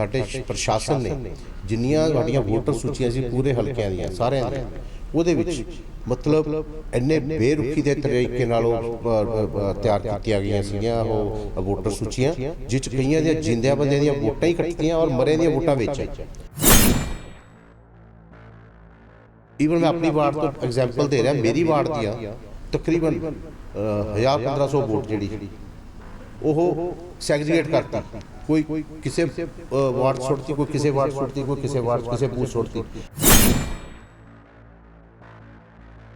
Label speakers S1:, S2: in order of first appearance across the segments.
S1: ਸਾਡੇ ਪ੍ਰਸ਼ਾਸਨ ਨੇ ਜਿੰਨੀਆਂ ਸਾਡੀਆਂ ਵੋਟਰ ਸੂਚੀਆਂ ਸੀ ਪੂਰੇ ਹਲਕਿਆਂ ਦੀਆਂ ਸਾਰਿਆਂ ਦੀਆਂ। ਉਹਦੇ ਵਿੱਚ ਮਤਲਬ ਇੰਨੇ ਬੇਰੁਖੀ ਦੇ ਤਰੀਕੇ ਨਾਲ ਉਹ ਤਿਆਰ ਕੀਤੀਆਂ ਗਈਆਂ ਸੀਗੀਆਂ ਉਹ ਵੋਟਰ ਸੂਚੀਆਂ ਜਿਸ 'ਚ ਕਈਆਂ ਦੀਆਂ ਜਿੰਦਿਆਂ ਬੰਦਿਆਂ ਦੀਆਂ ਵੋਟਾਂ ਹੀ ਕੱਟੀਆਂ ਔਰ ਮਰੇ ਦੀਆਂ ਵੋਟਾਂ ਵਿੱਚ। ਈਵਨ ਮੈਂ ਆਪਣੀ ਵਾਰਡ ਤੋਂ ਐਗਜ਼ਾਮਪਲ ਦੇ ਰਿਹਾ ਮੇਰੀ ਵਾਰਡ ਦੀਆਂ ਤਕਰੀਬਨ 1000 1500 ਵੋਟ ਜਿਹੜੀ ਉਹ ਸੈਗਰੀਗੇਟ ਕਰਤੀ। ਕੋਈ ਕਿਸੇ ਵਾਰਡ ਸੁੱਟਤੀ ਕੋਈ ਕਿਸੇ ਵਾਰਡ ਸੁੱਟਤੀ ਕੋਈ ਕਿਸੇ ਵਾਰਡ ਕਿਸੇ ਬੂਥ ਸੁੱਟਤੀ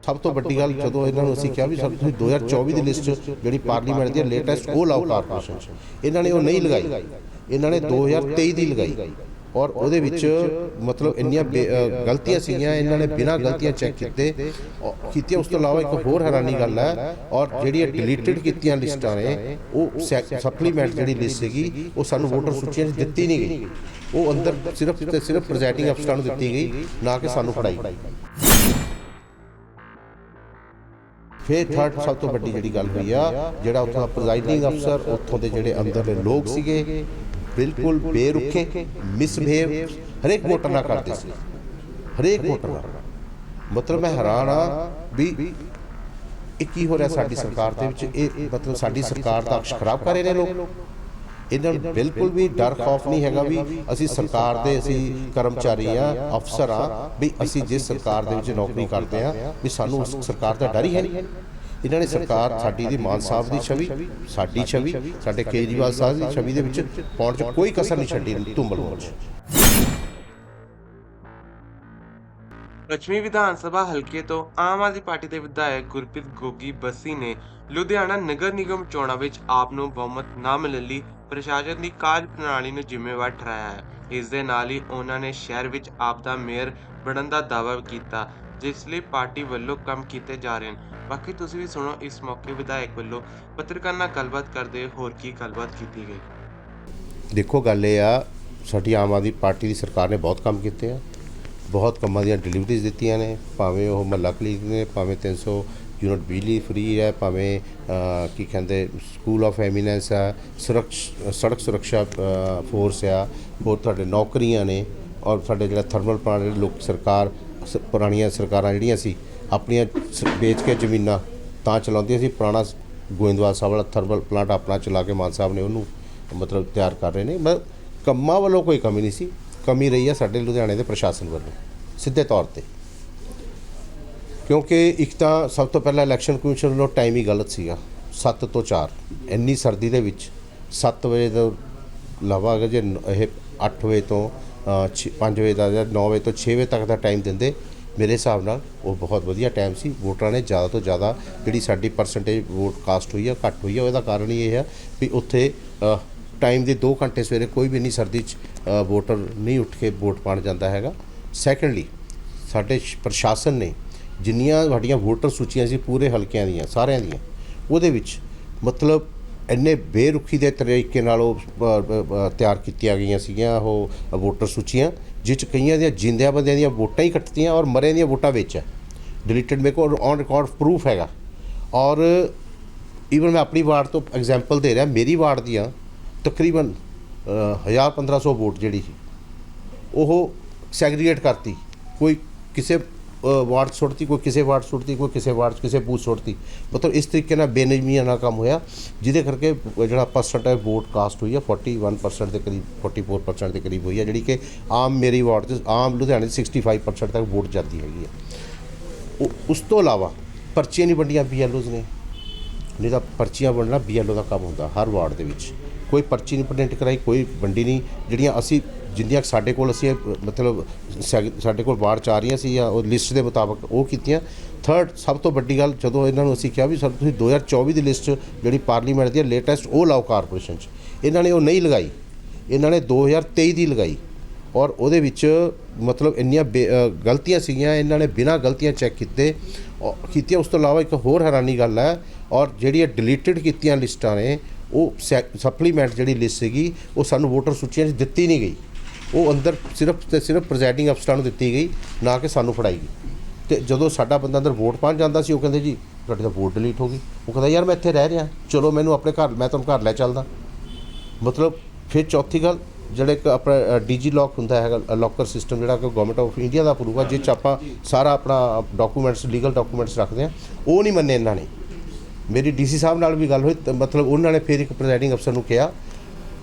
S1: ਸਭ ਤੋਂ ਵੱਡੀ ਗੱਲ ਜਦੋਂ ਇਹਨਾਂ ਨੂੰ ਅਸੀਂ ਕਿਹਾ ਵੀ ਸਰ ਤੁਸੀਂ 2024 ਦੀ ਲਿਸਟ ਜਿਹੜੀ ਪਾਰਲੀਮੈਂਟ ਦੀ ਲੇਟੈਸਟ ਉਹ ਲਾਓ ਕਾਰਪੋਰੇਸ਼ਨ ਇਹਨਾਂ ਨੇ ਉਹ ਨਹੀਂ ਲਗਾਈ ਇਹਨਾਂ ਨੇ 2023 ਦੀ ਲਗਾਈ ਔਰ ਉਹਦੇ ਵਿੱਚ ਮਤਲਬ ਇੰਨੀਆਂ ਗਲਤੀਆਂ ਸੀਗੀਆਂ ਇਹਨਾਂ ਨੇ ਬਿਨਾਂ ਗਲਤੀਆਂ ਚੈੱਕ ਕੀਤੇ ਕੀਤੀਆਂ ਉਸ ਤੋਂ ਇਲਾਵਾ ਇੱਕ ਹੋਰ ਹੈਰਾਨੀ ਗੱਲ ਹੈ ਔਰ ਜਿਹੜੀਆਂ ਡਿਲੀਟਡ ਕੀਤੀਆਂ ਲਿਸਟਾਂ ਨੇ ਉਹ ਸਪਲੀਮੈਂਟ ਜਿਹੜੀ ਲਿਸਟ ਸੀਗੀ ਉਹ ਸਾਨੂੰ ਵੋਟਰ ਸੂਚੀਆਂ 'ਚ ਦਿੱਤੀ ਨਹੀਂ ਗਈ। ਉਹ ਅੰਦਰ ਸਿਰਫ ਤੇ ਸਿਰਫ ਪ੍ਰੈਜ਼ਾਈਡਿੰਗ ਅਫਸਰਾਂ ਨੂੰ ਦਿੱਤੀ ਗਈ ਨਾ ਕਿ ਸਾਨੂੰ ਫੜਾਈ। ਫਿਰ ਥਰਡ ਸਭ ਤੋਂ ਵੱਡੀ ਜਿਹੜੀ ਗੱਲ ਹੋਈ ਆ ਜਿਹੜਾ ਉੱਥੋਂ ਦਾ ਪ੍ਰੈਜ਼ਾਈਡਿੰਗ ਅਫਸਰ ਉੱਥੋਂ ਦੇ ਜਿਹੜੇ ਅੰਦਰ ਦੇ ਲੋਕ ਸੀਗੇ ਬਿਲਕੁਲ ਬੇਰੁਖੇ ਮਿਸਬਿਹੇਵ ਹਰੇਕ ਵੋਟਰ ਨਾਲ ਕਰਦੇ ਸੀ। ਹਰੇਕ ਵੋਟਰ ਨਾਲ। ਮਤਲਬ ਮੈਂ ਹੈਰਾਨ ਆ ਵੀ ਇਹ ਕੀ ਹੋ ਰਿਹਾ ਸਾਡੀ ਸਰਕਾਰ ਦੇ ਵਿੱਚ। ਇਹ ਮਤਲਬ ਸਾਡੀ ਸਰਕਾਰ ਦਾ ਅਕਸ਼ ਖਰਾਬ ਕਰ ਰਹੇ ਨੇ ਲੋਕ। ਇਹਨਾਂ ਨੂੰ ਬਿਲਕੁਲ ਵੀ ਡਰ ਖੌਫ ਨਹੀਂ ਹੈਗਾ ਵੀ ਅਸੀਂ ਸਰਕਾਰ ਦੇ ਅਸੀਂ ਕਰਮਚਾਰੀ ਆ ਅਫਸਰ ਆ ਵੀ ਅਸੀਂ ਜਿਸ ਸਰਕਾਰ ਦੇ ਵਿੱਚ ਨੌਕਰੀ ਕਰਦੇ ਆ ਵੀ ਸਾਨੂੰ ਉਸ ਸਰਕਾਰ ਦਾ ਡਰ ਹੀ ਹੈ ਨਹੀਂ ਇਹਨਾਂ ਨੇ ਸਰਕਾਰ ਸਾਡੀ ਦੀ ਮਾਨ ਸਾਹਿਬ ਦੀ ਛਵੀ, ਸਾਡੀ ਛਵੀ, ਸਾਡੇ ਕੇਜਰੀਵਾਲ ਸਾਹਿਬ ਦੀ ਛਵੀ ਦੇ ਵਿੱਚ ਪਾਉਣ 'ਚ ਕੋਈ ਕਸਰ ਨਹੀਂ ਛੱਡੀ, ਧੁੰਬਲ ਹੋਣ
S2: ਪੱਛਮੀ ਵਿਧਾਨ ਸਭਾ ਹਲਕੇ ਤੋਂ ਆਮ ਆਦਮੀ ਪਾਰਟੀ ਦੇ ਵਿਧਾਇਕ ਗੁਰਪ੍ਰੀਤ ਗੋਗੀ ਬੱਸੀ ਨੇ ਲੁਧਿਆਣਾ ਨਗਰ ਨਿਗਮ ਚੋਣਾਂ ਵਿੱਚ ਆਪ ਨੂੰ ਬਹੁਮਤ ਨਾ ਮਿਲਣ ਲਈ ਪ੍ਰਸ਼ਾਸਨ ਦੀ ਕਾਰਜ ਪ੍ਰਣਾਲੀ ਨੂੰ ਜ਼ਿੰਮੇਵਾਰ ਠਹਿਰਾਇਆ ਹੈ। ਇਸ ਦੇ ਨਾਲ ਹੀ ਉਹਨਾਂ ਨੇ ਸ਼ਹਿਰ ਵਿੱਚ ਆਪ ਦਾ ਮੇਅਰ ਬਣਨ ਦਾ ਦਾਅਵਾ ਕੀਤਾ। ਜਿਸ ਲਈ ਪਾਰਟੀ ਵੱਲੋਂ ਕੰਮ ਕੀਤੇ ਜਾ ਰਹੇ ਹਨ। ਬਾਕੀ ਤੁਸੀਂ ਵੀ ਸੁਣੋ ਇਸ ਮੌਕੇ ਵਿਧਾਇਕ ਵੱਲੋਂ ਪੱਤਰਕਾਰਾਂ ਨਾਲ ਗੱਲਬਾਤ ਕਰਦੇ ਹੋਰ ਕੀ ਗੱਲਬਾਤ ਕੀਤੀ ਗਈ?
S1: ਦੇਖੋ, ਗੱਲ ਇਹ ਆ, ਸਾਡੀ ਆਮ ਆਦਮੀ ਪਾਰਟੀ ਦੀ ਸਰਕਾਰ ਨੇ ਬਹੁਤ ਕੰਮ ਕੀਤੇ ਆ। ਬਹੁਤ ਕੰਮਾਂ ਦੀਆਂ ਡਿਲੀਵਰੀਜ਼ ਦਿੱਤੀਆਂ ਨੇ, ਭਾਵੇਂ ਉਹ ਮਹੱਲਾ ਕਲੀਨਿਕ ਨੇ, ਭਾਵੇਂ 300 ਯੂਨਿਟ ਬਿਜਲੀ ਫ੍ਰੀ ਹੈ, ਭਾਵੇਂ ਕੀ ਕਹਿੰਦੇ, ਸਕੂਲ ਆਫ ਐਮੀਨੈਂਸ ਆ, ਸੁਰਕਸ਼, ਸੜਕ ਸੁਰੱਖਿਆ ਫੋਰਸ ਆ, ਹੋਰ ਤੁਹਾਡੇ ਨੌਕਰੀਆਂ ਨੇ, ਔਰ ਸਾਡੇ ਜਿਹੜਾ ਥਰਮਲ ਪਲਾਂਟ ਲੋਕ ਸਰਕਾਰ ਸ- ਪੁਰਾਣੀਆਂ ਸਰਕਾਰਾਂ ਜਿਹੜੀਆਂ ਸੀ, ਆਪਣੀਆਂ ਸ- ਵੇਚ ਕੇ ਜ਼ਮੀਨਾਂ ਤਾਂ ਚਲਾਉਂਦੀਆਂ ਸੀ, ਪੁਰਾਣਾ ਸ- ਗੋਇੰਦਵਾਲ ਸਾਹਿਬ ਵਾਲਾ ਥਰਮਲ ਪਲਾਂਟ ਆਪਣਾ ਚਲਾ ਕੇ ਮਾਨ ਸਾਹਿਬ ਨੇ ਉਹਨੂੰ ਮਤਲਬ ਤਿਆਰ ਕਰ ਰਹੇ ਨੇ ਮੈਂ ਕੰਮਾਂ ਵੱਲੋਂ ਕੋਈ ਕਮੀ ਨਹੀਂ ਸੀ, ਕਮੀ ਰਹੀ ਹੈ ਸਾਡੇ ਲੁਧਿਆਣੇ ਦੇ ਪ੍ਰਸ਼ਾਸਨ ਵੱਲੋਂ, ਸਿੱਧੇ ਤੌਰ ਤੇ। ਕਿਉਂਕਿ ਇੱਕ ਤਾਂ ਸਭ ਤੋਂ ਪਹਿਲਾਂ ਇਲੈਕਸ਼ਨ ਕਮਿਸ਼ਨ ਵੱਲੋਂ ਟਾਈਮ ਹੀ ਗਲਤ ਸੀਗਾ 7 ਤੋਂ 4 ਇੰਨੀ ਸਰਦੀ ਦੇ ਵਿੱਚ 7 ਵਜੇ ਤੋਂ ਇਲਾਵਾ ਅਗਰ ਜੇ ਨ- ਇਹ 8 ਵਜੇ ਤੋਂ 5 ਵਜੇ ਦਾ ਜਾਂ 9 ਵਜੇ ਤੋਂ 6 ਵਜੇ ਤੱਕ ਦਾ ਟਾਈਮ ਦਿੰਦੇ। ਮੇਰੇ ਹਿਸਾਬ ਨਾਲ ਉਹ ਬਹੁਤ ਵਧੀਆ ਟਾਈਮ ਸੀ। ਵੋਟਰਾਂ ਨੇ ਜ਼ਿਆਦਾ ਤੋਂ ਜ਼ਿਆਦਾ ਜਿਹੜੀ ਸਾਡੀ ਪਰਸੈਂਟੇਜ ਵੋਟ ਕਾਸਟ ਹੋਈ ਆ ਘੱਟ ਹੋਈ ਆ। ਉਹਦਾ ਕਾਰਨ ਹੀ ਇਹ ਹੈ ਵੀ ਉੱਥੇ ਟਾਈਮ ਦੇ 2 ਘੰਟੇ ਸਵੇਰੇ ਕੋਈ ਵੀ ਨਹੀਂ ਸਰਦੀ 'ਚ ਵੋਟਰ ਨਹੀਂ ਉੱਠ ਕੇ ਵੋਟ ਪਾਣ ਜਾਂਦਾ ਹੈਗਾ। ਸੈਕੰਡਲੀ ਸਾਡੇ ਸ਼- ਪ੍ਰਸ਼ਾਸਨ ਨੇ ਜਿੰਨੀਆਂ ਸਾਡੀਆਂ ਵੋਟਰ ਸੂਚੀਆਂ ਸੀ, ਪੂਰੇ ਹਲਕਿਆਂ ਦੀਆਂ, ਸਾਰਿਆਂ ਦੀਆਂ, ਉਹਦੇ ਵਿੱਚ ਮਤਲਬ ਇੰਨੇ ਬੇਰੁਖੀ ਦੇ ਤਰੀਕੇ ਨਾਲ ਉਹ ਤਿਆਰ ਕੀਤੀਆਂ ਗਈਆਂ ਸੀਗੀਆਂ, ਉਹ ਵੋਟਰ ਸੂਚੀਆਂ ਜਿਸ 'ਚ ਕਈਆਂ ਦੀਆਂ ਜਿੰਦਿਆਂ ਬੰਦਿਆਂ ਦੀਆਂ ਵੋਟਾਂ ਹੀ ਕੱਟਤੀਆਂ ਔਰ ਮਰੇ ਦੀਆਂ ਵੋਟਾਂ ਵਿੱਚ ਹੈ। ਡਿਲੀਟਡ ਮੇਰੇ ਕੋਲ ਔਨ ਰਿਕਾਰਡ ਪ੍ਰੂਫ ਹੈਗਾ। ਔਰ ਈਵਨ ਮੈਂ ਆਪਣੀ ਵਾਰਡ ਤੋਂ ਐਗਜ਼ਾਮਪਲ ਦੇ ਰਿਹਾ, ਮੇਰੀ ਵਾਰਡ ਦੀਆਂ ਤਕਰੀਬਨ 1000 1500 ਵੋਟ ਜਿਹੜੀ ਸੀ, ਉਹ ਸੈਗਰੀਗੇਟ ਕਰਤੀ। ਕੋਈ ਕਿਸੇ ਵਾਰਡ ਸੁੱਟਤੀ ਕੋਈ ਕਿਸੇ ਵਾਰਡ ਸੁੱਟਤੀ ਕੋਈ ਕਿਸੇ ਵਾਰਡ 'ਚ ਕਿਸੇ ਬੂਥ ਸੁੱਟਤੀ ਮਤਲਬ ਇਸ ਤਰੀਕੇ ਨਾਲ ਬੇਨਿਯਮੀਆਂ ਨਾਲ ਕੰਮ ਹੋਇਆ ਜਿਹਦੇ ਕਰਕੇ ਜਿਹੜਾ ਪਰਸੈਂਟੇਜ ਵੋਟ ਕਾਸਟ ਹੋਈ ਹੈ 41% ਦੇ ਕਰੀਬ 44% ਦੇ ਕਰੀਬ ਹੋਈ ਹੈ ਜਿਹੜੀ ਕਿ ਆਮ ਮੇਰੀ ਵਾਰਡ 'ਚ ਆਮ ਲੁਧਿਆਣੇ 'ਚ 65% ਤੱਕ ਵੋਟ ਜਾਂਦੀ ਹੈਗੀ ਹੈ ਉਹ- ਉਸ ਤੋਂ ਇਲਾਵਾ ਪਰਚੀਆਂ ਨਹੀਂ ਵੰਡੀਆਂ ਬੀਐਲਓਜ਼ ਨੇ ਨਹੀਂ ਤਾਂ ਪਰਚੀਆਂ ਵੰਡਣਾ ਬੀਐਲਓ ਦਾ ਕੰਮ ਹੁੰਦਾ ਹਰ ਵਾਰਡ ਦੇ ਵਿੱਚ ਕੋਈ ਪਰਚੀ ਨਹੀਂ ਪ੍ਰਿੰਟ ਕਰਾਈ ਕੋਈ ਵੰਡੀ ਨਹੀਂ ਜਿਹੜੀਆਂ ਅਸੀਂ ਜਿੰਦੀਆਂ ਸਾਡੇ ਕੋਲ ਅਸੀਂ ਮਤਲਬ ਸੈ- ਸਾਡੇ ਕੋਲ ਵਾਰਡ ਚ ਆ ਰਹੀਆਂ ਸੀ ਜਾਂ ਉਹ ਲਿਸਟ ਦੇ ਮੁਤਾਬਕ ਉਹ ਕੀਤੀਆਂ। ਥਰਡ ਸਭ ਤੋਂ ਵੱਡੀ ਗੱਲ, ਜਦੋਂ ਇਹਨਾਂ ਨੂੰ ਅਸੀਂ ਕਿਹਾ ਵੀ ਸਰ ਤੁਸੀਂ 2024 ਦੀ ਲਿਸਟ ਜਿਹੜੀ ਪਾਰਲੀਮੈਂਟ ਦੀ ਲੇਟੈਸਟ ਉਹ ਲਾਓ ਕਾਰਪੋਰੇਸ਼ਨ ਚ। ਇਹਨਾਂ ਨੇ ਉਹ ਨਹੀਂ ਲਗਾਈ। ਇਹਨਾਂ ਨੇ 2023 ਦੀ ਲਗਾਈ। ਔਰ ਉਹਦੇ ਵਿੱਚ ਮਤਲਬ ਇੰਨੀਆਂ ਬੇ- ਗਲਤੀਆਂ ਸੀਗੀਆਂ, ਇਹਨਾਂ ਨੇ ਬਿਨਾਂ ਗਲਤੀਆਂ ਚੈੱਕ ਕੀਤੇ। ਔਰ ਕੀਤੀਆਂ, ਉਸ ਤੋਂ ਇਲਾਵਾ ਇੱਕ ਹੋਰ ਹੈਰਾਨੀ ਗੱਲ ਹੈ, ਔਰ ਜਿਹੜੀਆਂ ਡਿਲੀਟਡ ਕੀਤੀਆਂ ਲਿਸਟਾਂ ਨੇ, ਉਹ ਸਪਲੀਮੈਂਟ ਜਿਹੜੀ ਲਿਸਟ ਸੀਗੀ, ਉਹ ਸਾਨੂੰ ਵੋਟਰ ਸੂਚੀਆਂ 'ਚ ਦਿੱਤੀ ਨਹੀਂ ਗਈ। ਉਹ ਅੰਦਰ ਸਿਰਫ ਤੇ ਸਿਰਫ ਪ੍ਰੈਜ਼ਾਈਡਿੰਗ ਅਫਸਰਾਂ ਨੂੰ ਦਿੱਤੀ ਗਈ ਨਾ ਕਿ ਸਾਨੂੰ ਫੜਾਈ ਗਈ। ਤੇ ਜਦੋਂ ਸਾਡਾ ਬੰਦਾ ਅੰਦਰ ਵੋਟ ਪਾਉਣ ਜਾਂਦਾ ਸੀ ਉਹ ਕਹਿੰਦੇ ਜੀ ਤੁਹਾਡੀ ਤਾਂ ਵੋਟ ਡਿਲੀਟ ਹੋ ਗਈ। ਉਹ ਕਹਿੰਦਾ ਯਾਰ ਮੈਂ ਇੱਥੇ ਰਹਿ ਰਿਹਾ। ਚਲੋ ਮੈਨੂੰ ਆਪਣੇ ਘਰ ਮੈਂ ਤੁਹਾਨੂੰ ਘਰ ਲੈ ਚੱਲਦਾ। ਮਤਲਬ ਫਿਰ ਚੌਥੀ ਗੱਲ ਜਿਹੜਾ ਇੱਕ ਆਪਣਾ ਡੀਜੀ ਲੋਕ ਹੁੰਦਾ ਹੈਗਾ ਲੋਕਰ ਸਿਸਟਮ ਜਿਹੜਾ ਕਿ ਗਵਰਨਮੈਂਟ ਆਫ ਇੰਡੀਆ ਦਾ ਅਪਰੂਵ ਆ ਜਿਸ 'ਚ ਆਪਾਂ ਸਾਰਾ ਆਪਣਾ ਡਾਕੂਮੈਂਟਸ ਲੀਗਲ ਡਾਕੂਮੈਂਟਸ ਰੱਖਦੇ ਆ ਉਹ ਨਹੀਂ ਮੰਨੇ ਇਹਨਾਂ ਨੇ। ਮੇਰੀ ਡੀਸੀ ਸਾਹਿਬ ਨਾਲ ਵੀ ਗੱਲ ਹੋਈ ਮਤਲਬ ਉਹਨਾਂ ਨੇ ਫਿਰ ਇੱਕ ਪ੍ਰੈਜ਼ਾਈਡਿੰਗ ਅਫਸਰ ਨੂੰ ਕਿਹਾ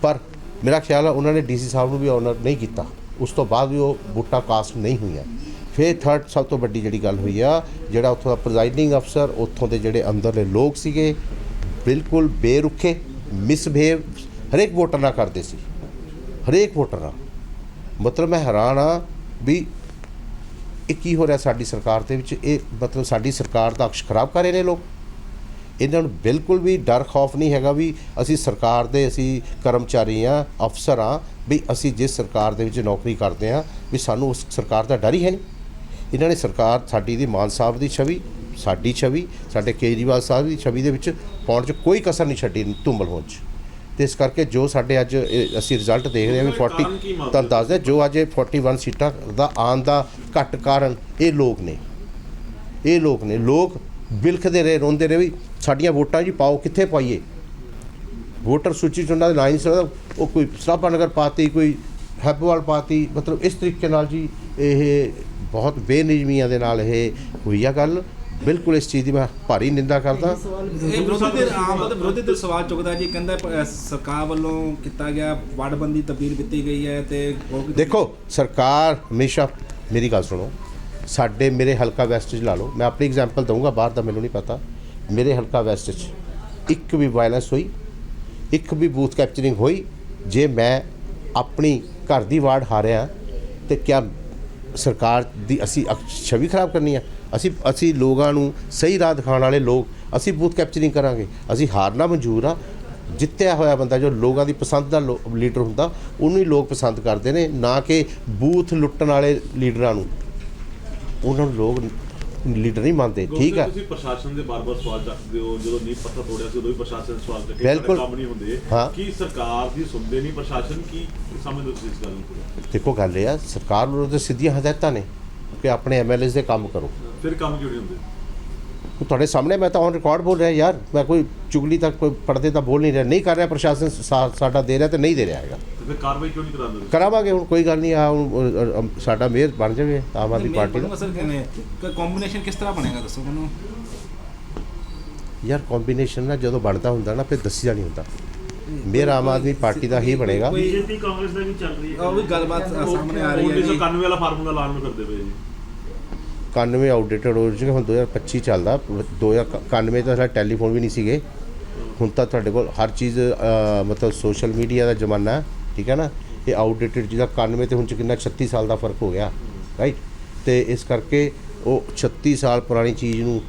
S1: ਪਰ ਮੇਰਾ ਖਿਆਲ ਆ ਉਹਨਾਂ ਨੇ ਡੀਸੀ ਸਾਹਿਬ ਨੂੰ ਵੀ ਆਨਰ ਨਹੀਂ ਕੀਤਾ ਉਸ ਤੋਂ ਬਾਅਦ ਵੀ ਉਹ ਬੂਟਾ ਕਾਸਟ ਨਹੀਂ ਹੋਈਆਂ ਫਿਰ ਥਰਡ ਸਭ ਤੋਂ ਵੱਡੀ ਜਿਹੜੀ ਗੱਲ ਹੋਈ ਆ ਜਿਹੜਾ ਉੱਥੋਂ ਦਾ ਪ੍ਰੈਜ਼ਾਈਡਿੰਗ ਅਫਸਰ ਉੱਥੋਂ ਦੇ ਜਿਹੜੇ ਅੰਦਰਲੇ ਲੋਕ ਸੀਗੇ ਬਿਲਕੁਲ ਬੇਰੁਖੇ ਮਿਸਬਿਹੇਵ ਹਰੇਕ ਵੋਟਰ ਨਾਲ ਕਰਦੇ ਸੀ ਹਰੇਕ ਵੋਟਰ ਨਾਲ ਮਤਲਬ ਮੈਂ ਹੈਰਾਨ ਆ ਵੀ ਇਹ ਕੀ ਹੋ ਰਿਹਾ ਸਾਡੀ ਸਰਕਾਰ ਦੇ ਵਿੱਚ ਇਹ ਮਤਲਬ ਸਾਡੀ ਸਰਕਾਰ ਦਾ ਅਕਸ਼ ਖਰਾਬ ਕਰ ਰਹੇ ਨੇ ਲੋਕ ਇਹਨਾਂ ਨੂੰ ਬਿਲਕੁਲ ਵੀ ਡਰ ਖੌਫ ਨਹੀਂ ਹੈਗਾ ਵੀ ਅਸੀਂ ਸਰਕਾਰ ਦੇ ਅਸੀਂ ਕਰਮਚਾਰੀ ਆ ਅਫਸਰ ਆ ਵੀ ਅਸੀਂ ਜਿਸ ਸਰਕਾਰ ਦੇ ਵਿੱਚ ਨੌਕਰੀ ਕਰਦੇ ਆ ਵੀ ਸਾਨੂੰ ਉਸ ਸਰਕਾਰ ਦਾ ਡਰ ਹੀ ਹੈ ਨਹੀਂ। ਇਹਨਾਂ ਨੇ ਸਰਕਾਰ ਸਾਡੀ ਦੀ ਮਾਨ ਸਾਹਿਬ ਦੀ ਛਵੀ ਸਾਡੀ ਛਵੀ ਸਾਡੇ ਕੇਜਰੀਵਾਲ ਸਾਹਿਬ ਦੀ ਛਵੀ ਦੇ ਵਿੱਚ ਪਾਉਣ 'ਚ ਕੋਈ ਕਸਰ ਨਹੀਂ ਛੱਡੀ ਧੁੰਮਲ ਹੋਣ 'ਚ। ਤੇ ਇਸ ਕਰਕੇ ਜੋ ਸਾਡੇ ਅੱਜ ਅਸੀਂ ਰਿਜ਼ਲਟ ਦੇਖ ਰਹੇ ਹਾਂ ਵੀ 40 ਤੁਹਾਨੂੰ ਦੱਸਦੇ ਜੋ ਅੱਜ ਇਹ 41 ਸੀਟਾਂ ਦਾ ਆਉਣ ਦਾ ਘੱਟ ਕਾਰਨ ਇਹ ਲੋਕ ਨੇ। ਇਹ ਲੋਕ ਨੇ। ਲੋਕ ਬਿਲਖਦੇ ਰਹੇ ਰੋਂਦੇ ਰਹੇ ਵੀ ਸਾਡੀਆਂ ਵੋਟਾਂ ਜੀ ਪਾਓ ਕਿੱਥੇ ਪਾਈਏ? ਵੋਟਰ ਸੂਚੀ 'ਚ ਉਹਨਾਂ ਦੇ ਨਾਂ ਹੀ ਨਹੀਂ। ਉਹ ਕੋਈ ਸਰਾਭਾ ਨਗਰ ਪਾਤੀ ਕੋਈ ਹੈਪੋਵਾਲ ਪਾਤੀ ਮਤਲਬ ਇਸ ਤਰੀਕੇ ਨਾਲ ਜੀ ਇਹ ਬਹੁਤ ਬੇਨਿਯਮੀਆਂ ਦੇ ਨਾਲ ਇਹ ਹੋਈ ਆ ਗੱਲ। ਬਿਲਕੁਲ ਇਸ ਚੀਜ਼ ਦੀ ਮੈਂ ਭਾਰੀ ਨਿੰਦਾ ਕਰਦਾ।
S3: ਇਹ ਵਿਰੋਧੀ ਦੇ ਆਮ ਆਦਮੀ ਵਿਰੋਧੀ ਤੇ ਸਵਾਲ ਚੁੱਕਦਾ ਜੀ। ਕਹਿੰਦਾ ਸਰਕਾਰ ਵੱਲੋਂ ਕੀਤਾ ਗਿਆ ਵੜਬੰਦੀ ਤਬਦੀਲ ਕੀਤੀ ਗਈ ਹੈ ਤੇ
S1: ਦੇਖੋ ਸਰਕਾਰ ਹਮੇਸ਼ਾ ਮੇਰੀ ਗੱਲ ਸੁਣੋ। ਸਾਡੇ ਮੇਰੇ ਹਲਕਾ ਵੈਸਟ 'ਚ ਲਾ ਲਓ। ਮੈਂ ਆਪਣੀ ਐਗਜ਼ਾਮਪਲ ਦਊਂਗਾ, ਬਾਹਰ ਦਾ ਮੈਨੂੰ ਨਹੀਂ ਪਤਾ। ਮੇਰੇ ਹਲਕਾ ਵੈਸਟ 'ਚ ਇੱਕ ਵੀ ਵਾਇਲੈਂਸ ਹੋਈ, ਇੱਕ ਵੀ ਬੂਥ ਕੈਪਚਰਿੰਗ ਹੋਈ। ਜੇ ਮੈਂ ਆਪਣੀ ਘਰ ਦੀ ਵਾਰਡ ਹਾਰਿਆ, ਤੇ ਕਿਆ ਸਰਕਾਰ ਦੀ ਅਸੀਂ ਛਵੀ ਖਰਾਬ ਕਰਨੀ ਆ? ਅਸੀਂ ਅਸੀਂ ਲੋਕਾਂ ਨੂੰ ਸਹੀ ਰਾਹ ਦਿਖਾਉਣ ਵਾਲੇ ਲੋਕ, ਅਸੀਂ ਬੂਥ ਕੈਪਚਰਿੰਗ ਕਰਾਂਗੇ। ਅਸੀਂ ਹਾਰਨਾ ਮਨਜ਼ੂਰ ਆ। ਜਿੱਤਿਆ ਹੋਇਆ ਬੰਦਾ ਜੋ ਲੋਕਾਂ ਦੀ ਪਸੰਦ ਦਾ ਲੋ- ਲੀਡਰ ਹੁੰਦਾ, ਉਹਨੂੰ ਹੀ ਲੋਕ ਪਸੰਦ ਕਰਦੇ ਨੇ, ਨਾ ਕਿ ਬੂਥ ਲੁੱਟਣ ਵਾਲੇ ਲੀਡਰਾਂ ਨੂੰ। ਉਹਨਾਂ ਨੂੰ ਲੋਕ ਲੀਡਰ ਨਹੀਂ ਮੰਨਦੇ ਠੀਕ ਆ।
S4: ਤੁਸੀਂ ਪ੍ਰਸ਼ਾਸਨ ਦੇ ਬਾਰ-ਬਾਰ ਸਵਾਲ ਚੱਕਦੇ ਹੋ ਜਦੋਂ ਨੀਂਹ ਪੱਥਰ ਤੋੜਿਆ ਸੀ ਉਦੋਂ ਵੀ ਪ੍ਰਸ਼ਾਸਨ ਦੇ ਸਵਾਲ ਚੱਕੇ
S1: ਬਿਲਕੁਲ।
S4: ਕੰਮ ਨਹੀਂ ਹੁੰਦੇ। ਕੀ ਸਰਕਾਰ ਦੀ ਸੁਣਦੇ ਨਹੀਂ ਪ੍ਰਸ਼ਾਸਨ? ਕੀ ਸਮਝਦੇ ਤੁਸੀਂ ਇਸ ਗੱਲ ਨੂੰ
S1: ਦੇਖੋ ਗੱਲ ਇਹ ਆ ਸਰਕਾਰ ਨੂੰ ਤਾਂ ਸਿੱਧੀਆਂ ਹਦਾਇਤਾਂ ਨੇ ਕਿ ਆਪਣੇ ਐਮਐਲਏਸ ਦੇ ਕੰਮ ਕਰੋ।
S4: ਫਿਰ ਕੰਮ ਕਿਉਂ ਨਹੀਂ ਹੁੰਦੇ?
S1: ਤੁਹਾਡੇ ਸਾਹਮਣੇ ਮੈਂ ਤਾਂ ਔਨ ਰਿਕਾਰਡ ਬੋਲ ਰਿਹਾ ਯਾਰ ਮੈਂ ਕੋਈ ਚੁਗਲੀ ਤੱਕ ਕੋਈ ਪਰਦੇ ਤਾਂ ਬੋਲ ਨਹੀਂ ਰਿਹਾ। ਨਹੀਂ ਕਰ ਰਿਹਾ ਪ੍ਰਸ਼ਾਸਨ ਸਾਡਾ ਦੇ ਰਿਹਾ ਤੇ ਨਹੀਂ ਦੇ ਰਿਹਾ ਹੈਗਾ।
S4: ਤੇ ਫਿਰ ਕਾਰਵਾਈ ਕਿਉਂ ਨਹੀਂ ਕਰਾਉਂਦੇ?
S1: ਕਰਾਵਾਂਗੇ ਹੁਣ ਕੋਈ ਗੱਲ ਨਹੀਂ ਆ ਹੁਣ, ਸਾਡਾ ਮੇਅਰ ਬਣ ਜਾਵੇ ਆਮ ਆਦਮੀ ਪਾਰਟੀ ਦਾ।
S3: ਸਰ ਕਿਵੇਂ ਕੰਬੀਨੇਸ਼ਨ ਕਿਸ ਤਰ੍ਹਾਂ ਬਣੇਗਾ ਦੱਸੋ ਮੈਨੂੰ।
S1: ਯਾਰ ਕੰਬੀਨੇਸ਼ਨ ਨਾ ਜਦੋਂ ਬਣਦਾ ਹੁੰਦਾ ਨਾ ਫਿਰ ਦੱਸਿਆ ਨਹੀਂ ਹੁੰਦਾ। ਮੇਅਰ ਆਮ ਆਦਮੀ ਪਾਰਟੀ ਦਾ ਹੀ ਬਣੇਗਾ।
S4: ਬੀਜੇਪੀ ਕਾਂਗਰਸ ਦਾ ਵੀ ਚੱਲ ਰਹੀ
S3: ਉਹ ਵੀ ਗੱਲਬਾਤ ਸਾਹਮਣੇ ਆ ਰਹੀ ਹੈ ਜੀ।
S4: 1991 ਵਾਲਾ ਫਾਰਮੂਲਾ ਲਾਉਣ ਨੂੰ ਕਰਦੇ ਪਏ ਜੀ।
S1: 91 ਆਊਟਡੇਟਡ ਹੋ ਚੁੱਕਾ ਹੁਣ 2025 ਚੱਲਦਾ 2091 ਤਾਂ ਸਾਡਾ ਟੈਲੀਫੋਨ ਵੀ ਨਹੀਂ ਸੀਗੇ। ਹੁਣ ਤਾਂ ਤੁਹਾਡੇ ਕੋਲ ਹਰ ਚੀਜ਼ ਮਤਲਬ ਸੋਸ਼ਲ ਮੀਡੀਆ ਦਾ ਜ਼ਮਾਨਾ ਹੈ, ਠੀਕ ਹੈ ਨਾ? ਇਹ ਆਊਟਡੇਟਡ ਜਿਹਦਾ 91 ਤੇ ਹੁਣ ਚ ਕਿੰਨਾ 36 ਸਾਲ ਦਾ ਫ਼ਰਕ ਹੋ ਗਿਆ ਰਾਈਟ ਤੇ ਇਸ ਕਰਕੇ ਉਹ 36 ਸਾਲ ਪੁਰਾਣੀ ਚੀਜ਼ ਨੂੰ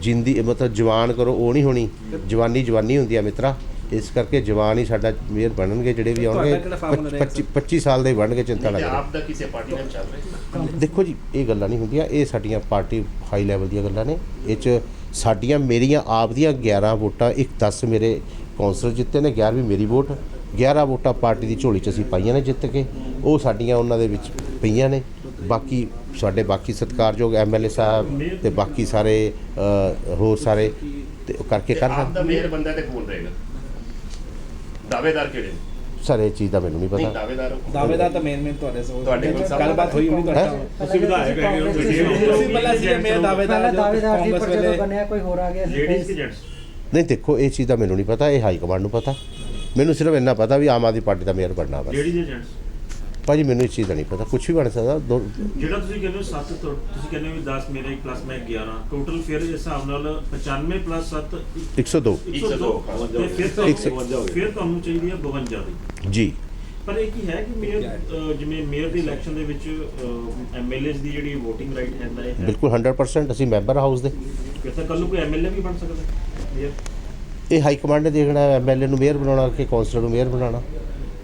S1: ਜਿੰਦੀ, ਮਤਲਬ ਜਵਾਨ ਕਰੋ, ਉਹ ਨਹੀਂ ਹੋਣੀ। ਜਵਾਨੀ ਜਵਾਨੀ ਹੁੰਦੀ ਆ ਮਿੱਤਰਾ। ਇਸ ਕਰਕੇ ਜਵਾਨ ਹੀ ਸਾਡਾ ਮੇਅਰ ਬਣਨਗੇ ਜਿਹੜੇ ਵੀ ਆਉਣਗੇ
S3: ਕਿਹੜਾ ਫਾਰਮੂਲਾ ਰਹੇਗਾ
S1: 25 25 ਸਾਲ ਦੇ ਬਣਨਗੇ ਚਿੰਤਾ ਨਾ ਕਰੋ।
S5: ਆਪ ਦਾ ਕਿਸੇ ਪਾਰਟੀ ਨਾਲ ਚੱਲ ਰਿਹਾ
S1: ਦੇਖੋ ਜੀ ਇਹ ਗੱਲਾਂ ਨਹੀਂ ਹੁੰਦੀਆਂ ਇਹ ਸਾਡੀਆਂ ਪਾਰਟੀ ਹਾਈ ਲੈਵਲ ਦੀਆਂ ਗੱਲਾਂ ਨੇ। ਇਹ ਚ ਸਾਡੀਆਂ ਮੇਰੀਆਂ ਆਪ ਦੀਆਂ 11 ਵੋਟਾਂ ਇੱਕ 10 ਮੇਰੇ ਕੌਂਸਲਰ ਜਿੱਤੇ ਨੇ 11ਵੀਂ ਮੇਰੀ ਵੋਟ। 11 ਵੋਟਾਂ ਪਾਰਟੀ ਦੀ ਝੋਲੀ 'ਚ ਅਸੀਂ ਪਾਈਆਂ ਨੇ ਜਿੱਤ ਕੇ। ਉਹ ਸਾਡੀਆਂ ਉਹਨਾਂ ਦੇ ਵਿੱਚ ਪਈਆਂ ਨੇ। ਬਾਕੀ ਸਾਡੇ ਬਾਕੀ ਸਤਿਕਾਰਯੋਗ ਐਮਐਲਏ ਸਾਹਿਬ ਤੇ ਬਾਕੀ ਸਾਰੇ ਹੋਰ ਸਾਰੇ ਤੇ ਕਰਕੇ
S5: ਤੇ
S1: ਕਰ
S5: ਆਪ ਦਾ ਮੇਅਰ ਬੰਦਾ ਤੇ ਕੌਣ ਰਹੇਗਾ? ਦਾਅਵੇਦਾਰ ਕਿਹੜੇ ਨੇ?
S1: ਸਰ ਇਹ ਚੀਜ਼ ਦਾ ਮੈਨੂੰ ਨਹੀਂ
S5: ਨਹੀਂ
S1: ਪਤਾ।
S5: ਦਾਅਵੇਦਾਰ
S3: ਤਾਂ ਮੇਨ ਮੇਨ ਤੁਹਾਡੇ ਸੋ
S5: ਤੁਹਾਡੇ ਕੋਲ ਸਭ-
S3: ਗੱਲਬਾਤ ਹੋਈ ਹੋਣੀ ਤੁਹਾਡੇ
S1: ਹੈਂ?
S3: ਨਾਲ।
S4: ਤੁਸੀਂ ਵਿਧਾਇਕ ਹੈਗੇ ਹੋ
S3: ਤੁਸੀਂ ਪਹਿਲਾਂ ਸੀ ਮੇਰਾ ਦਾਅਵੇਦਾਰ
S6: ਪਹਿਲਾਂ
S3: ਜੋ
S6: ਦਾਅਵੇਦਾਰ ਸੀ
S3: ਕਾਂਗਰਸ
S6: ਪਰ ਜਦੋਂ
S3: ਵੇਲੇ
S6: ਬਣਿਆ ਕੋਈ ਹੋਰ ਆ ਗਿਆ ਸੀ।
S4: ਲੇਡੀਜ਼ ਕਿ ਜੈਂਟਸ
S1: ਨਹੀਂ ਦੇਖੋ ਇਹ ਚੀਜ਼ ਦਾ ਮੈਨੂੰ ਨਹੀਂ ਪਤਾ ਇਹ ਹਾਈ ਕਮਾਂਡ ਨੂੰ ਪਤਾ। ਮੈਨੂੰ ਸਿਰਫ ਇੰਨਾ ਪਤਾ ਵੀ ਆਮ ਆਦਮੀ ਪਾਰਟੀ ਦਾ ਮੇਅਰ ਬਣਨਾ ਬਸ।
S4: ਲੇਡੀਜ਼ ਜਾਂ ਜੈਂਟਸ
S1: ਭਾਜੀ ਮੈਨੂੰ ਇਸ ਚੀਜ਼ ਦਾ ਨਹੀਂ ਪਤਾ। ਕੁਝ ਵੀ ਬਣ ਸਕਦਾ ਦੋ
S7: ਜਿਹੜਾ ਤੁਸੀਂ ਕਹਿੰਦੇ ਹੋ 7 ਤੁਸੀਂ ਕਹਿੰਦੇ ਹੋ ਵੀ 10 ਮੇਰੇ ਪਲੱਸ ਮੈਂ 11 ਟੋਟਲ ਫਿਰ ਇਸ ਹਿਸਾਬ ਨਾਲ 95 ਪਲੱਸ 7
S1: 102
S7: 102 ਤੇ ਫਿਰ ਤੁਹਾਨੂੰ ਫਿਰ ਤੁਹਾਨੂੰ ਚਾਹੀਦੀ ਹੈ 52 ਦੀ।
S1: ਜੀ।
S7: ਪਰ ਇਹ ਕੀ ਹੈ ਕਿ ਮੇਅਰ ਅਹ, ਜਿਵੇਂ ਮੇਅਰ ਦੀ ਇਲੈਕਸ਼ਨ ਦੇ ਵਿੱਚ ਐਮਐਲਏਸ ਦੀ ਜਿਹੜੀ VOTING ਰਾਈਟ ਹੈ ਨਾ ਇਹ ਹੈ।
S1: ਬਿਲਕੁਲ 100% ਅਸੀਂ ਮੈਂਬਰ ਹਾਊਸ ਦੇ।
S7: ਫਿਰ ਤਾਂ ਕੱਲ ਨੂੰ ਕੋਈ ਐਮਐਲਏ ਵੀ ਬਣ ਸਕਦਾ ਹੈ ਮੇਅਰ।
S1: ਇਹ ਹਾਈ ਕਮਾਂਡ ਨੇ ਦੇਖਣਾ ਐਮਐਲਏ ਨੂੰ ਮੇਅਰ ਬਣਾਉਣਾ ਕਿ ਕੌਂਸਲਰ ਨੂੰ ਮੇਅਰ ਬਣਾਉਣਾ।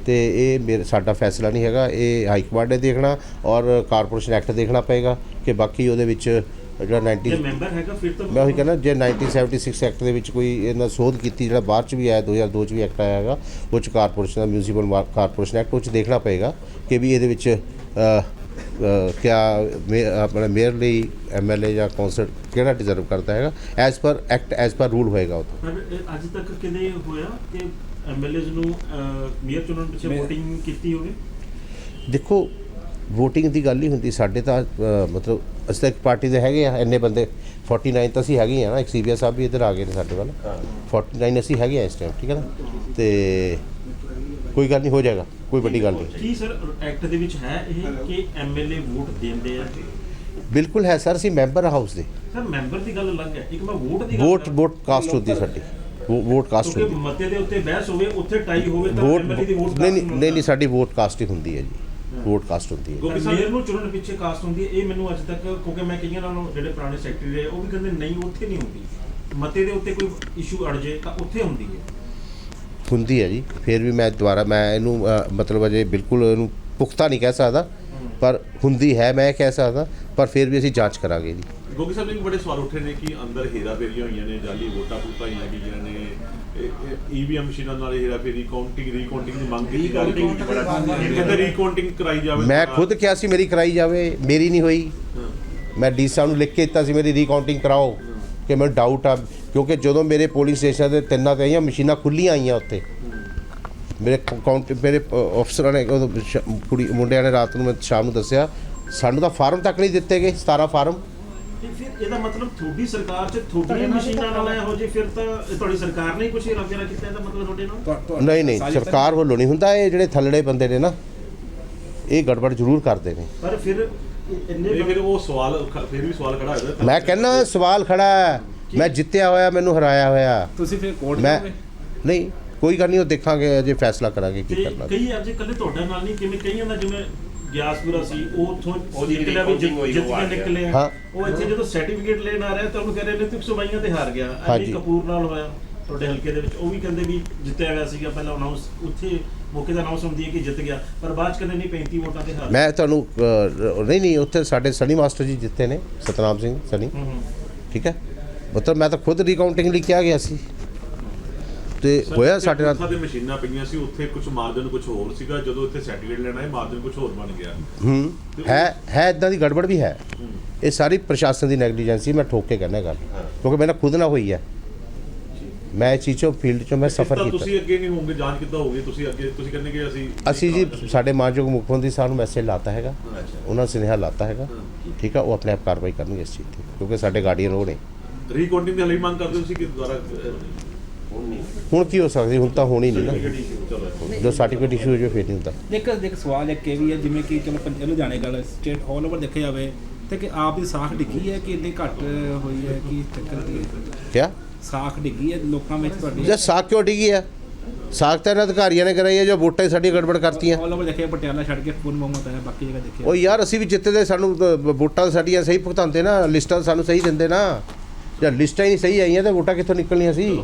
S1: ਤੇ ਇਹ ਮੇਰੇ ਸਾਡਾ ਫੈਸਲਾ ਨਹੀਂ ਹੈਗਾ। ਇਹ ਹਾਈ ਕਮਾਂਡ ਨੇ ਦੇਖਣਾ ਔਰ ਕਾਰਪੋਰੇਸ਼ਨ ਐਕਟ ਦੇਖਣਾ ਪਏਗਾ ਕਿ ਬਾਕੀ ਉਹਦੇ ਵਿੱਚ ਜਿਹੜਾ
S7: ਜੇ
S1: 90
S7: ਮੈਂਬਰ ਹੈਗਾ ਫਿਰ ਤਾਂ
S1: ਮੈਂ ਉਹੀ ਕਹਿੰਦਾ ਜੇ 1976 ਐਕਟ ਦੇ ਵਿੱਚ ਕੋਈ ਇਹਨਾਂ ਸੋਧ ਕੀਤੀ ਜਿਹੜਾ ਬਾਅਦ ਚ ਵੀ ਆਇਆ 2002 ਚ ਵੀ ਐਕਟ ਆਇਆ ਹੈਗਾ ਉਹ ਚ ਕਾਰਪੋਰੇਸ਼ਨ ਦਾ ਮਿਊਨਿਸਪਲ ਕਾਰਪੋਰੇਸ਼ਨ ਐਕਟ ਉਹ ਚ ਦੇਖਣਾ ਪਏਗਾ ਕਿ ਵੀ ਇਹਦੇ ਵਿੱਚ ਕਿਆ ਮੇ- ਆਪਣਾ ਮੇਅਰ ਲਈ ਐਮਐਲਏ ਜਾਂ ਕੌਂਸਲ ਕਿਹੜਾ ਡਿਜ਼ਰਵ ਕਰਦਾ ਹੈਗਾ? As per act as per rule ਹੋਏਗਾ ਉਹ ਤਾਂ।
S7: ਅੱਜ ਤੱਕ ਕਿਤੇ ਹੋਇਆ ਕਿ ਐਮਐਲਏਜ਼ ਨੂੰ ਮੇਅਰ ਚੁਣਨ ਪਿੱਛੇ VOTING ਕੀਤੀ ਹੋਵੇ?
S1: ਦੇਖੋ VOTING ਦੀ ਗੱਲ ਹੀ ਹੁੰਦੀ ਸਾਡੇ ਤਾਂ ਮਤਲਬ ਅਸੀਂ ਤਾਂ ਇੱਕ ਪਾਰਟੀ ਦੇ ਹੈਗੇ ਆ ਇੰਨੇ ਬੰਦੇ। 49 ਤਾਂ ਅਸੀਂ ਹੈਗੇ ਹੀ ਆ ਨਾ ਇੱਕ ਸੀਬੀਆ ਸਾਹਿਬ ਵੀ ਇੱਧਰ ਆ ਗਏ ਨੇ ਸਾਡੇ ਵੱਲ। 49 ਅਸੀਂ ਹੈਗੇ ਆ ਇਸ ਟਾਈਮ ਠੀਕ ਹੈ ਨਾ? ਤੇ ਕੋਈ ਗੱਲ ਨਹੀਂ ਹੋ ਜਾਏਗਾ ਕੋਈ ਵੱਡੀ ਗੱਲ ਨਹੀਂ।
S7: ਕੀ ਸਰ ਐਕਟ ਦੇ ਵਿੱਚ ਹੈ ਇਹ ਕਿ ਐਮਐਲਏ ਵੋਟ ਦਿੰਦੇ ਆ?
S1: ਬਿਲਕੁਲ ਹੈ ਸਰ ਅਸੀਂ ਮੈਂਬਰ ਹਾਊਸ ਦੇ।
S7: ਸਰ ਮੈਂਬਰ ਦੀ ਗੱਲ ਅਲੱਗ ਹੈ। ਇੱਕ ਮੈਂ ਵੋਟ ਦੀ ਗੱਲ
S1: ਵੋਟ ਵੋਟ ਕਾਸਟ ਹੁੰਦੀ ਸਾਡੀ। ਵੋਟ ਕਾਸਟ
S7: ਕਿਉਂਕਿ
S1: ਹੁੰਦੀ
S7: ਮਤੇ ਦੇ ਉੱਤੇ ਬਹਿਸ ਹੋਵੇ ਉੱਥੇ ਟਾਈ ਹੋਵੇ ਤਾਂ
S1: ਵੋਟ
S7: ਐਮਐਲਏ ਦੀ ਵੋਟ
S1: ਨਹੀਂ ਨਹੀਂ ਨਹੀਂ ਨਹੀਂ ਸਾਡੀ ਵੋਟ ਕਾਸਟ ਹੀ ਹੁੰਦੀ ਹੈ ਜੀ। ਵੋਟ ਕਾਸਟ ਹੁੰਦੀ ਹੈ
S4: ਸਾਹਿਬ-
S7: ਮੇਅਰ ਨੂੰ ਚੁਣਨ ਪਿੱਛੇ ਕਾਸਟ ਹੁੰਦੀ ਹੈ। ਇਹ ਮੈਨੂੰ ਅੱਜ ਤੱਕ ਕਿਉਂਕਿ ਮੈਂ ਕਈਆਂ ਨਾਲੋਂ ਜਿਹੜੇ ਪੁਰਾਣੇ ਸੈਕਟਰੀ ਰਹੇ ਉਹ ਵੀ ਕਹਿੰਦੇ ਨਹੀਂ ਉੱਥੇ ਨਹੀਂ ਹੁੰਦੀ। ਮਤੇ ਦੇ ਉੱਤੇ ਕੋਈ ਇਸ਼ੂ ਅੜ ਜੇ ਤਾਂ ਉੱਥੇ ਹੁੰਦੀ ਹੈ।
S1: ਹੁੰਦੀ ਹੈ ਜੀ। ਫਿਰ ਵੀ ਮੈਂ ਦੁਬਾਰਾ ਮੈਂ ਇਹਨੂੰ ਮਤਲਬ ਅਜੇ ਬਿਲਕੁਲ ਇਹਨੂੰ ਪੁਖਤਾ ਨਹੀਂ ਕਹਿ ਸਕਦਾ ਪਰ ਹੁੰਦੀ ਹੈ ਮੈਂ ਕਹਿ ਸਕਦਾ ਪਰ ਫਿਰ ਵੀ ਅਸੀਂ ਜਾਂਚ ਕਰਾਂਗੇ ਜੀ।
S4: ਗੋਗੀ ਸਾਹਿਬ ਨੇ ਬੜੇ ਸਵਾਲ ਉੱਠੇ ਨੇ ਕਿ ਅੰਦਰ ਹੇਰਾ ਫੇਰੀਆਂ ਹੋਈਆਂ ਨੇ ਜਾਲੀ ਵੋਟਾਂ ਪੁੱਤਾਈਆਂ ਗਈਆਂ ਨੇ ਈਵੀਐਮ ਮਸ਼ੀਨਾਂ ਨਾਲ ਹੇਰਾ ਫੇਰੀ ਕਾਊਂਟਿੰਗ ਰੀਕਾਊਂਟਿੰਗ ਦੀ ਮੰਗ ਕੀਤੀ ਜਾ ਰਹੀ ਹੈ ਇਹ ਕਹਿੰਦੇ ਰੀਕਾਊਂਟਿੰਗ ਕਰਾਈ ਜਾਵੇ
S1: ਮੈਂ ਖੁਦ ਕਿਹਾ ਸੀ ਮੇਰੀ ਕਰਾਈ ਜਾਵੇ ਮੇਰੀ ਨਹੀਂ ਹੋਈ। ਮੈਂ ਡੀ ਸਾਹਿਬ ਨੂੰ ਲਿਖ ਕੇ ਦਿੱਤਾ ਸੀ ਮੇਰੀ ਰੀਕਾਊਂਟਿੰਗ ਕਰਾਓ ਕਿ ਮੈਨੂੰ ਡਾਊਟ ਆ ਕਿਉਂਕਿ ਜਦੋਂ ਮੇਰੇ ਪੋਲਿੰਗ ਸਟੇਸ਼ਨ ਦੇ ਤਿੰਨਾਂ ਤੇ ਆਈਆਂ ਮਸ਼ੀਨਾਂ ਖੁੱਲੀਆਂ ਆਈਆਂ ਉੱਥੇ। ਮੇਰੇ ਕਾਊਂਟ ਮੇਰੇ ਅਫਸਰਾਂ ਨੇ ਕੁੜੀ ਮੁੰਡਿਆਂ ਨੇ ਰਾਤ ਨੂੰ ਮੈਂ ਸ਼ਾਮ ਨੂੰ ਦੱਸਿਆ ਸਾਨੂੰ ਤਾਂ ਫਾਰਮ ਤੱਕ ਨਹੀਂ ਦਿੱਤੇ ਗਏ 17 ਫਾਰਮ।
S7: ਤੇ ਫਿਰ ਇਹਦਾ ਮਤਲਬ ਤੁਹਾਡੀ ਸਰਕਾਰ 'ਚ ਤੁਹਾਡੀਆਂ ਮਸ਼ੀਨਾਂ ਨਾਲ ਇਹੋ ਜੇ ਫਿਰ ਤਾਂ ਤੁਹਾਡੀ ਸਰਕਾਰ ਨੇ ਹੀ ਕੁਝ ਫੇਰਾ ਕੀਤਾ ਇਹਦਾ ਮਤਲਬ ਤੁਹਾਡੇ ਨਾਲ?
S1: ਨਹੀਂ ਨਹੀਂ
S3: ਤਾਂ
S1: ਸਰਕਾਰ ਵੱਲੋਂ ਨਹੀਂ ਹੁੰਦਾ ਇਹ ਜਿਹੜੇ ਥੱਲੜੇ ਬੰਦੇ ਨੇ ਨਾ ਇਹ ਗੜਬੜ ਜ਼ਰੂਰ ਕਰਦੇ ਨੇ।
S7: ਪਰ ਫਿਰ ਇੰਨੇ
S4: ਇਹ ਫਿਰ ਉਹ ਸਵਾਲ ਫਿਰ ਵੀ ਸਵਾਲ ਖੜਾ ਹੋਇਆ।
S1: ਮੈਂ ਕਹਿੰਦਾ ਸਵਾਲ ਖੜਾ ਹੈ। ਮੈਂ ਜਿੱਤਿਆ ਹੋਇਆ ਮੈਨੂੰ ਹਰਾਇਆ ਹੋਇਆ।
S3: ਤੁਸੀਂ ਫਿਰ ਕੋਰਟ
S1: ਮੈਂ
S3: ਜਾਓਗੇ?
S1: ਨਹੀਂ ਕੋਈ ਗੱਲ ਨਹੀਂ ਉਹ ਦੇਖਾਂਗੇ ਅਜੇ ਫੈਸਲਾ ਕਰਾਂਗੇ ਕੀ
S7: ਤੇ
S1: ਕਰਨਾ।
S7: ਕਈ ਅੱਜ ਕੱਲੇ ਤੁਹਾਡੇ ਨਾਲ ਨਹੀਂ ਕਿਵੇਂ ਕਈਆਂ ਦਾ ਜਿਵੇਂ ਗਿਆਸਪੁਰਾ ਸੀ ਉਹ ਉੱਥੋਂ
S5: ਉਹਦੀ
S7: ਨਿਕਲਿਆ ਵੀ
S5: ਹੋਈ,
S7: ਜਿੱਤ
S5: ਉਹ ਆ
S7: ਕੇ
S5: ਗਿਆ।
S7: ਨਿਕਲੇ ਆ। ਉਹ ਇੱਥੇ ਜਦੋਂ ਸਰਟੀਫਿਕੇਟ ਲੈਣ ਆ ਰਿਹਾ ਤਾਂ ਉਹਨੂੰ ਕਹਿ ਰਹੇ ਨੇ ਤੂੰ 122 ਤੇ ਹਾਰ ਗਿਆ।
S1: ਹਾਂਜੀ।
S7: ਕਪੂਰ ਨਾਲ ਹੋਇਆ ਤੁਹਾਡੇ ਹਲਕੇ ਦੇ ਵਿੱਚ। ਉਹ ਵੀ ਕਹਿੰਦੇ ਵੀ ਜਿੱਤਿਆ ਹੋਇਆ ਸੀਗਾ ਪਹਿਲਾਂ ਅਨਾਉਂਸ ਉੱਥੇ ਮੌਕੇ ਦਾ ਅਨਾਉਂਸ ਹੁੰਦੀ ਹੈ ਕਿ ਜਿੱਤ ਗਿਆ। ਪਰ ਬਾਅਦ ਚ ਕਹਿੰਦੇ ਨਹੀਂ 35 ਵੋਟਾਂ ਤੇ ਹਾਰ
S1: ਮੈਂ ਤੁਹਾਨੂੰ ਨਹੀਂ ਨਹੀਂ ਉੱਥੇ ਸਾਡੇ ਸਨੀ ਮਾਸਟਰ ਜੀ ਜਿੱਤੇ ਨੇ ਸਤਨਾਮ ਸਿੰਘ ਸਨੀ।
S7: ਹੂੰ ਹੂੰ।
S1: ਠੀਕ ਹੈ? ਮਤਲਬ ਮੈਂ ਤਾਂ ਖੁਦ ਰੀਕਾਊਂਟਿੰਗ ਲਈ ਕਿਹਾ ਗਿਆ ਸੀ। ਤੇ ਹੋਇਆ ਸਾਡੇ ਨਾਲ
S4: ਤੇ ਮਸ਼ੀਨਾਂ ਪਈਆਂ ਸੀ ਉੱਥੇ ਕੁਝ ਮਾਰਜਨ ਕੁਝ ਹੋਰ ਸੀਗਾ ਜਦੋਂ ਇੱਥੇ ਸਰਟੀਫਿਕੇਟ ਲੈਣਾ ਹੈ ਮਾਰਜਨ ਕੁਝ ਹੋਰ ਬਣ ਗਿਆ।
S1: ਹੂੰ। ਹੈ ਹੈ ਇਦਾਂ ਦੀ ਗੜਬੜ ਵੀ ਹੈ। ਇਹ ਸਾਰੀ ਪ੍ਰਸ਼ਾਸਨ ਦੀ ਨੈਗਲੀਜੈਂਸੀ ਮੈਂ ਠੋਕ ਕੇ ਕਹਿੰਦਾ ਗੱਲ। ਕਿਉਂਕਿ ਮੇਰੇ ਨਾਲ ਖੁਦ ਨਾ ਹੋਈ ਹੈ। ਮੈਂ ਇਹ ਚੀਜ਼ ਫੀਲਡ ਚੋਂ ਮੈਂ ਸਫਰ ਕੀਤਾ।
S4: ਤੁਸੀਂ ਅੱਗੇ ਨਹੀਂ ਹੋਵੋਗੇ ਜਾਂਚ ਕਿੱਦਾਂ ਹੋਊਗੀ? ਤੁਸੀਂ ਅੱਗੇ ਤੁਸੀਂ ਕਹਿੰਦੇ ਕਿ ਅਸੀਂ
S1: ਅਸੀਂ ਜੀ ਸਾਡੇ ਮਾਨਯੋਗ ਮੁੱਖ ਮੰਤਰੀ ਸਾਹਿਬ ਨੂੰ ਮੈਸੇਜ ਲਾਤਾ ਹੈਗਾ। ਉਹਨਾਂ ਸੁਨੇਹਾ ਲਾਤਾ ਹੈਗਾ। ਠੀਕ ਆ ਉਹ ਆਪਣੇ ਆਪ ਕਾਰਵਾਈ ਕਰਨਗੇ ਇਸ ਚੀਜ਼ ਤੇ ਕਿਉਂਕਿ ਸਾਡੇ ਗਾਰਡੀਅਨ ਉਹ ਨੇ।
S4: ਰੀਕਾਊਂਟਿੰਗ ਦੀ ਹਲੇ ਮੰਗ ਕਰਦੇ ਹੋ ਤੁਸੀਂ ਕਿ ਦੁਬਾਰਾ
S1: ਹੁਣ ਕੀ ਹੋ ਸਕਦੀ ਹੁਣ ਤਾਂ ਹੋਣੀ ਨਹੀਂ ਨਾ। ਜੋ ਸਰਟੀਫਿਕੇਟ ਇਸ਼ੂ ਹੋ ਜਾਵੇ ਫਿਰ ਨਹੀਂ ਹੁੰਦਾ
S3: ਇੱਕ ਇੱਕ ਸਵਾਲ ਇੱਕ ਇਹ ਵੀ ਹੈ ਜਿਵੇਂ ਕਿ ਚਲੋ ਪੰਜ ਲੁਧਿਆਣੇ ਗੱਲ ਸਟੇਟ ਆਲ ਓਵਰ ਦੇਖਿਆ ਜਾਵੇ ਤੇ ਕਿ ਆਪ ਦੀ ਸਾਖ ਡਿੱਗੀ ਹੈ ਕਿ ਇੰਨੀ ਘੱਟ ਹੋਈ ਹੈ ਕਿ ਚੱਕਰ ਕੀ ਹੈ?
S1: ਕਿਆ?
S3: ਸਾਖ ਡਿੱਗੀ ਹੈ ਲੋਕਾਂ ਵਿੱਚ ਤੁਹਾਡੀ?
S1: ਜੇ ਸਾਖ ਕਿਉਂ ਡਿੱਗੀ ਆ ਸਾਖ ਤਾਂ ਇਹਨਾਂ ਅਧਿਕਾਰੀਆਂ ਨੇ ਕਰਾਈ ਹੈ ਜੋ ਵੋਟਾਂ ਹੀ ਸਾਡੀ ਗੜਬੜ ਕਰਤੀਆਂ।
S3: ਆਲ ਓਵਰ ਦੇਖਿਆ ਪਟਿਆਲਾ ਛੱਡ ਕੇ ਪੂਰਨ ਬਹੁਮਤ ਹੈ ਬਾਕੀ ਜਗ੍ਹਾ ਦੇਖਿਆ।
S1: ਉਹ ਯਾਰ ਅਸੀਂ ਵੀ ਜਿੱਤਦੇ ਸਾਨੂੰ ਤਾਂ ਵੋਟਾਂ ਸਾਡੀਆਂ ਸਹੀ ਭੁਗਤਾਉਂਦੇ ਨਾ ਲਿਸਟਾਂ ਸਾਨੂੰ ਸਹੀ ਦਿੰਦੇ ਨਾ। ਜਾਂ ਲਿਸਟਾਂ ਹੀ ਨਹੀਂ ਸਹੀ ਆਈਆਂ ਤਾਂ ਵੋਟਾਂ ਕਿੱਥੋਂ ਨਿਕਲਣੀਆਂ ਸੀ?